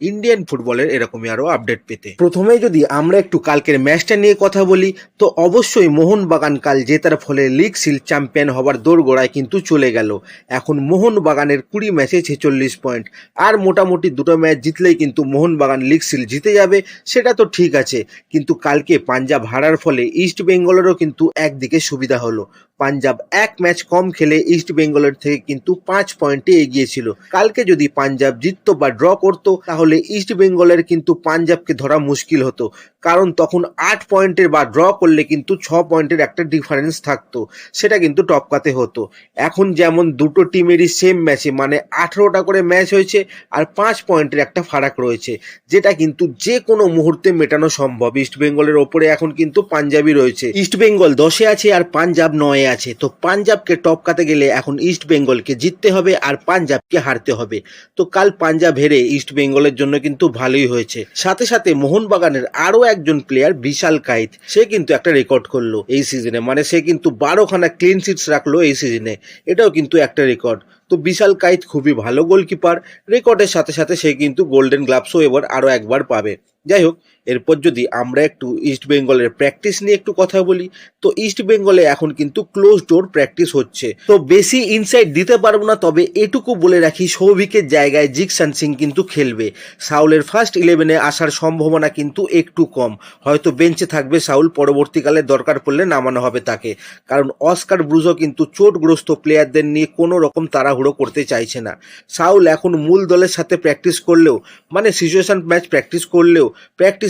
Indian ফুটবলের এরকমই আরও আপডেট পেতে। প্রথমে যদি আমরা একটু কালকের ম্যাচটা নিয়ে কথা বলি, তো অবশ্যই মোহনবাগান কাল জেতার ফলে লিগ সিল চ্যাম্পিয়ন হবার দোরগোড়ায় কিন্তু চলে গেল। এখন মোহনবাগানের কুড়ি ম্যাচে ছেচল্লিশ পয়েন্ট আর মোটামুটি দুটো ম্যাচ জিতলেই কিন্তু মোহনবাগান লিগ সিল জিতে যাবে, সেটা তো ঠিক আছে। কিন্তু কালকে পাঞ্জাব হারার ফলে ইস্ট বেঙ্গলেরও কিন্তু একদিকে সুবিধা হলো। পাঞ্জাব এক ম্যাচ কম খেলে ইস্ট বেঙ্গলের থেকে কিন্তু পাঁচ পয়েন্টে এগিয়ে ছিল। কালকে যদি পাঞ্জাব জিততো বা ড্র করতো, তাহলে ইস্ট বেঙ্গলের কিন্তু পাঞ্জাবকে ধরা মুশকিল হতো। কারণ তখন আট পয়েন্টের বা ড্র করলে কিন্তু ছ পয়েন্টের একটা ডিফারেন্স থাকতো। সেটা কিন্তু টপকাতে হতো। এখন যেমন দুটো টিমেরই সেম ম্যাচে মানে আঠেরোটা করে ম্যাচ হয়েছে আর পাঁচ পয়েন্টের একটা ফারাক রয়েছে, যেটা কিন্তু যে কোনো মুহূর্তে মেটানো সম্ভব। ইস্ট বেঙ্গলের ওপরে এখন কিন্তু পাঞ্জাবই রয়েছে। ইস্ট বেঙ্গল দশে আছে আর পাঞ্জাব নয়ে আছে। তো পাঞ্জাবকে টপকাতে গেলে এখন ইস্ট বেঙ্গলকে জিততে হবে আর পাঞ্জাবকে হারতে হবে। তো কাল পাঞ্জাব হেরে ইস্ট বেঙ্গলের জন্য কিন্তু ভালোই হয়েছে। সাথে সাথে মোহনবাগানের আরও একজন প্লেয়ার বিশাল কাইত। সে কিন্তু একটা রেকর্ড করল এই সিজনে মানে সে কিন্তু বারোখানা ক্লিন সিটস রাখল এই সিজনে এটাও কিন্তু একটা রেকর্ড তো বিশাল কাইত খুবই ভালো গোলকিপার রেকর্ডের সাথে সাথে সে কিন্তু গোল্ডেন গ্লাভসও এবার আরও একবার পাবে। যাই হোক এরপর যদি আমরা একটু ইস্ট বেঙ্গলের প্র্যাকটিস নিয়ে একটু কথা বলি, তো ইস্ট বেঙ্গলে এখন কিন্তু ক্লোজ ডোর প্র্যাকটিস হচ্ছে। তো বেশি ইনসাইট দিতে পারব না, তবে এটুকু বলে রাখি, সৌভিকের জায়গায় জিকসান সিং কিন্তু খেলবে। সাউলের ফার্স্ট ইলেভেনে আসার সম্ভাবনা কিন্তু একটু কম। হয়তো বেঞ্চে থাকবে সাউল, পরবর্তীকালে দরকার পড়লে নামানো হবে তাকে। কারণ অস্কার ব্রুজো কিন্তু চোটগ্রস্ত প্লেয়ারদের নিয়ে কোনো রকম তাড়াহুড়ো করতে চাইছে না। সাউল এখন মূল দলের সাথে প্র্যাকটিস করলেও মানে সিচুয়েশন ম্যাচ প্র্যাকটিস করলেও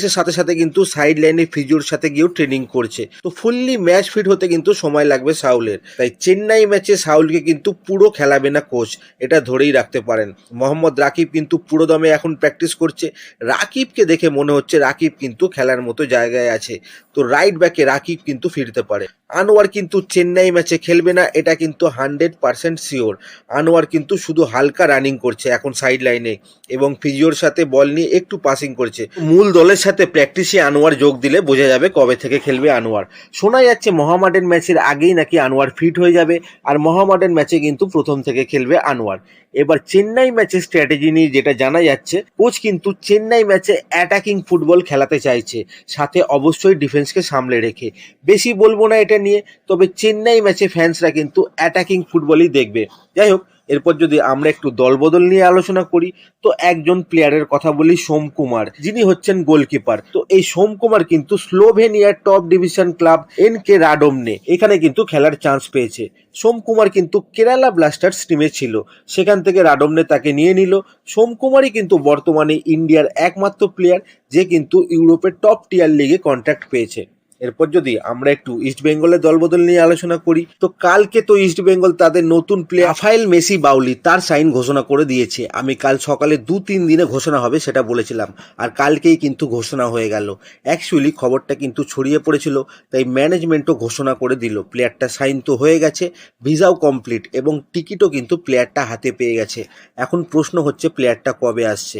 প্র্যাকটিসের সাথে সাথে কিন্তু সাইড লাইনে ফিজুর সাথে গিয়েও ট্রেনিং করছে। তো ফুললি ম্যাচ ফিট হতে কিন্তু সময় লাগবে সাউলের। তাই চেন্নাই ম্যাচে সাউলকে কিন্তু পুরো খেলাবে না কোচ এটা ধরেই রাখতে পারেন। মোহাম্মদ রাকিব কিন্তু পুরো দমে এখন প্র্যাকটিস করছে। রাকিবকে দেখে মনে হচ্ছে রাকিব কিন্তু খেলার মতো জায়গায় আছে। তো রাইট ব্যাকে রাকিব কিন্তু ফিরতে পারে। আনোয়ার কিন্তু চেন্নাই ম্যাচে খেলবে না, এটা কিন্তু হান্ড্রেড পার্সেন্ট শিওর আনোয়ার কিন্তু শুধু হালকা রানিং করছে এখন সাইড লাইনে এবং ফিজিওর সাথে বল নিয়ে একটু পাসিং করছে। মূল দলের সাথে প্র্যাকটিসে আনোয়ার যোগ দিলে বোঝা যাবে কবে থেকে খেলবে আনোয়ার। শোনা যাচ্ছে মহামাডেন ম্যাচের আগেই নাকি আনোয়ার ফিট হয়ে যাবে আর মহামাডেন ম্যাচে কিন্তু প্রথম থেকে খেলবে আনোয়ার। এবার চেন্নাই ম্যাচের স্ট্র্যাটেজি নিয়ে যেটা জানা যাচ্ছে, কোচ কিন্তু চেন্নাই ম্যাচে অ্যাটাকিং ফুটবল খেলাতে চাইছে, সাথে অবশ্যই ডিফেন্সকে সামলে রেখে। বেশি বলব না এটা নিয়ে, তবে চেন্নাই ম্যাচে ফ্যান্সরা কিন্তু অ্যাটাকিং ফুটবলই দেখবে। যাই হোক এরপর যদি আমরা একটু দলবদল নিয়ে আলোচনা করি, তো একজন প্লেয়ারের কথা বলি সোম কুমার। যিনি হচ্ছেন গোলকিপার তো এই সোম কুমার কিন্তু স্লোভেনিয়ার top division club N K Radomlje এখানে কিন্তু খেলার চান্স পেয়েছে। সোম কুমার কিন্তু কেরালা ব্লাস্টার্স টিমে ছিল। সেখান থেকে রাডোমনে তাকে নিয়ে নিল। সোম কুমারই কিন্তু বর্তমানে ইন্ডিয়ার একমাত্র প্লেয়ার যে কিন্তু ইউরোপের টপ টিয়ার লিগে কন্ট্রাক্ট পেয়েছে। এরপর যদি আমরা একটু ইস্ট বেঙ্গলের দলবদল নিয়ে আলোচনা করি, তো কালকে তো ইস্ট বেঙ্গল তাদের নতুন প্লেয়ার রাফায়েল মেসি বাউলি তার সাইন ঘোষণা করে দিয়েছে। আমি কাল সকালে দু তিন দিনে ঘোষণা হবে সেটা বলেছিলাম, আর কালকেই কিন্তু ঘোষণা হয়ে গেল। অ্যাকচুয়ালি খবরটা কিন্তু ছড়িয়ে পড়েছিল, তাই ম্যানেজমেন্টও ঘোষণা করে দিল। প্লেয়ারটা সাইন তো হয়ে গেছে ভিসাও কমপ্লিট এবং টিকিটও কিন্তু প্লেয়ারটা হাতে পেয়ে গেছে। এখন প্রশ্ন হচ্ছে প্লেয়ারটা কবে আসছে?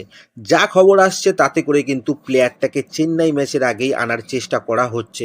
যা খবর আসছে তাতে করে কিন্তু প্লেয়ারটাকে চেন্নাই ম্যাচের আগেই আনার চেষ্টা করা হচ্ছে।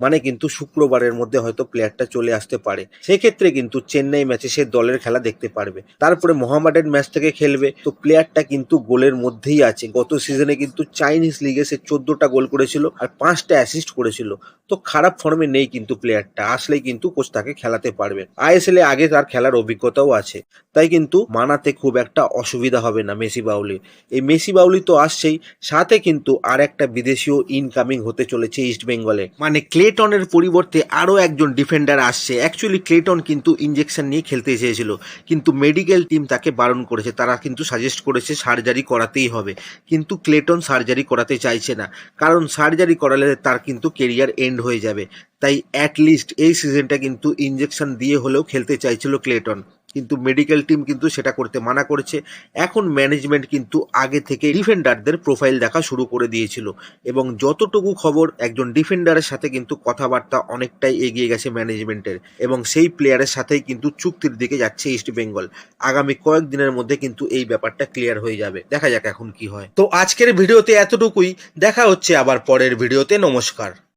মানে কিন্তু শুক্রবারের মধ্যে হয়তো প্লেয়ারটা চলে আসতে পারে। সেক্ষেত্রে কিন্তু চেন্নাই ম্যাচে সে দলের খেলা দেখতে পারবে। তারপরে মোহামেডান ম্যাচ থেকে খেলবে। তো প্লেয়ারটা কিন্তু গোলের মধ্যেই আছে। গত সিজনে কিন্তু চাইনিজ লিগে সে চোদ্দটা গোল করেছিল আর পাঁচটা অ্যাসিস্ট করেছিল। তো খারাপ ফর্মে নেই কিন্তু প্লেয়ারটা আসলেই কিন্তু কোচ তাকে খেলাতে পারবে। আইএসএল এ আগে তার খেলার অভিজ্ঞতাও আছে। তাই কিন্তু মানাতে খুব একটা অসুবিধা হবে না মেসি বাউলি এই মেসি বাউলি তো আসছেই। সাথে কিন্তু আর একটা বিদেশিও ইনকামিং হতে চলেছে ইস্ট বেঙ্গলে মানে ক্লেটনের পরিবর্তে আরও একজন ডিফেন্ডার আসছে। অ্যাকচুয়ালি ক্লেটন কিন্তু ইঞ্জেকশন নিয়ে খেলতে চেয়েছিল। কিন্তু মেডিকেল টিম তাকে বারণ করেছে। তারা কিন্তু সাজেস্ট করেছে সার্জারি করাতেই হবে। কিন্তু ক্লেটন সার্জারি করাতে চাইছে না। কারণ সার্জারি করালে তার কিন্তু কেরিয়ার এন্ড হয়ে যাবে। তাই অ্যাটলিস্ট এই সিজনটা কিন্তু ইঞ্জেকশন দিয়ে হলেও খেলতে চাইছিল ক্লেটন। কিন্তু মেডিকেল টিম কিন্তু সেটা করতে মানা করেছে। এখন ম্যানেজমেন্ট কিন্তু আগে থেকে ডিফেন্ডারদের প্রোফাইল দেখা শুরু করে দিয়েছিল এবং যতটুকু খবর একজন ডিফেন্ডারের সাথে কিন্তু কথাবার্তা অনেকটাই এগিয়ে গেছে ম্যানেজমেন্টের এবং সেই প্লেয়ারের সাথেই কিন্তু চুক্তির দিকে যাচ্ছে ইস্ট বেঙ্গল আগামী কয়েকদিনের মধ্যে কিন্তু এই ব্যাপারটা ক্লিয়ার হয়ে যাবে। দেখা যাক এখন কি হয়। তো আজকের ভিডিওতে এতটুকুই। দেখা হচ্ছে আবার পরের ভিডিওতে। নমস্কার।